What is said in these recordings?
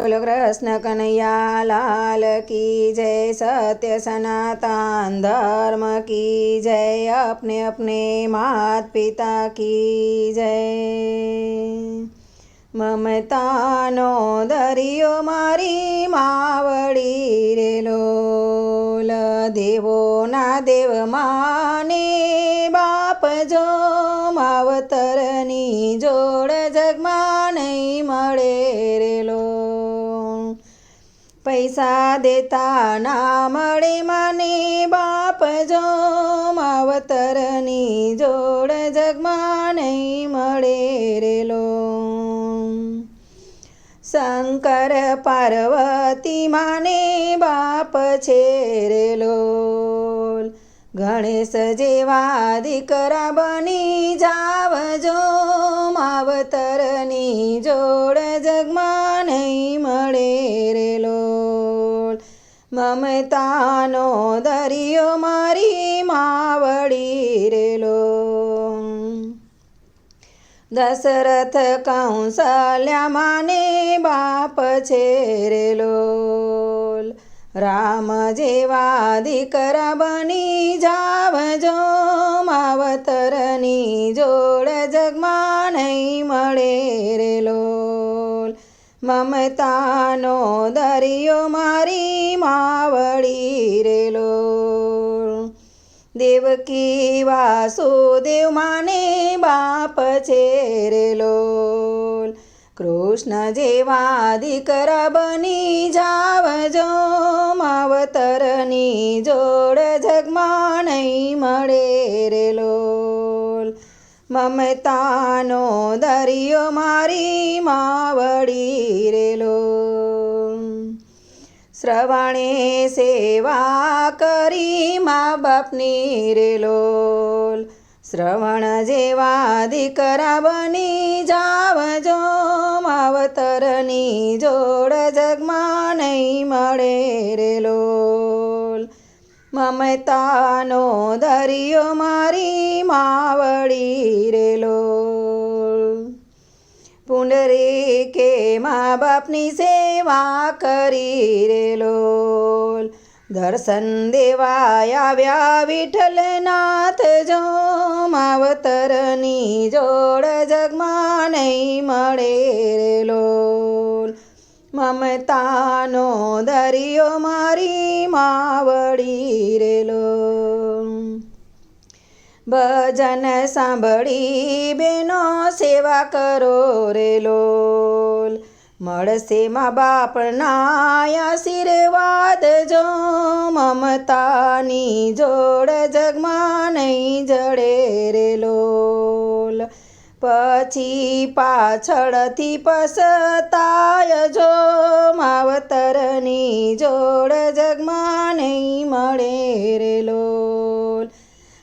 બોલો કૃષ્ણ કનૈયા લાલ કી જય સત્ય સનાતન ધર્મ કી જય અપને અપને માત પિતા કી જય મમતાનો દરિયો પૈસા દેતા ના મળે મને બાપ જો માવતરની જોડ જગમાં નહીં મળે રેલો શંકર પાર્વતી માને બાપ છે રેલો ગણેશ જેવા દીકરા બની જાવજો માવતરની જોડ મમતાનો દરિયો મારી માવડી રેલો. દશરથ કૌશલ્યા માને બાપ છે રેલો. રામ જેવા દીકરા બની જાવજો, માવતરની જોડ મમતાનો દરિયો મારી માવડી રેલો દેવકી વાસુદેવ માને બાપ છે રેલો કૃષ્ણ જેવા દીકરા બની જાવજો માવતરની જોડ જગમાં નહીં મળે રે લોલ મમતાનો દરિયો મારી માવડી રેલો. શ્રવણે સેવા કરી મા બાપની રેલો. શ્રવણ જેવા દીકરા બની જાવજો માવતરની જોડ જગમાં નહીં મળે રે લોલ મમતાનો દરિયો મારી માવડી રેલો પુંડરી કે મા બાપની સેવા કરી રેલો દર્શન દેવા આવ્યા વિઠ્ઠલનાથ જો માવતરની જોડ જગમાં નહીં મળે રે લોલ મમતાનો દરિયો મારી માવડી રેલો. ભજન સાંભળી બેનો સેવા કરો રેલો. મળશે મા બાપના આશીર્વાદ જો મમતાની જોડ જગમાં નહીં જડે રે લોલ પછી પાછળથી પસતાય જો માવતરની જોડ જગમાં નહીં મળે રે લોલ.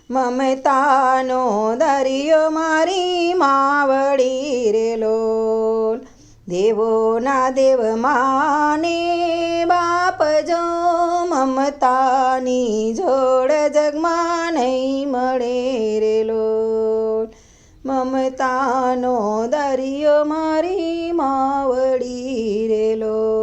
મમતાનો દરિયો મારી માવડી રે લોલ. દેવોના દેવ માને બાપ જો મમતાની જોડ જગમાં નહીં મળે રે લોલ. મમતાનો દરિયો મારી માવડી રે લોલ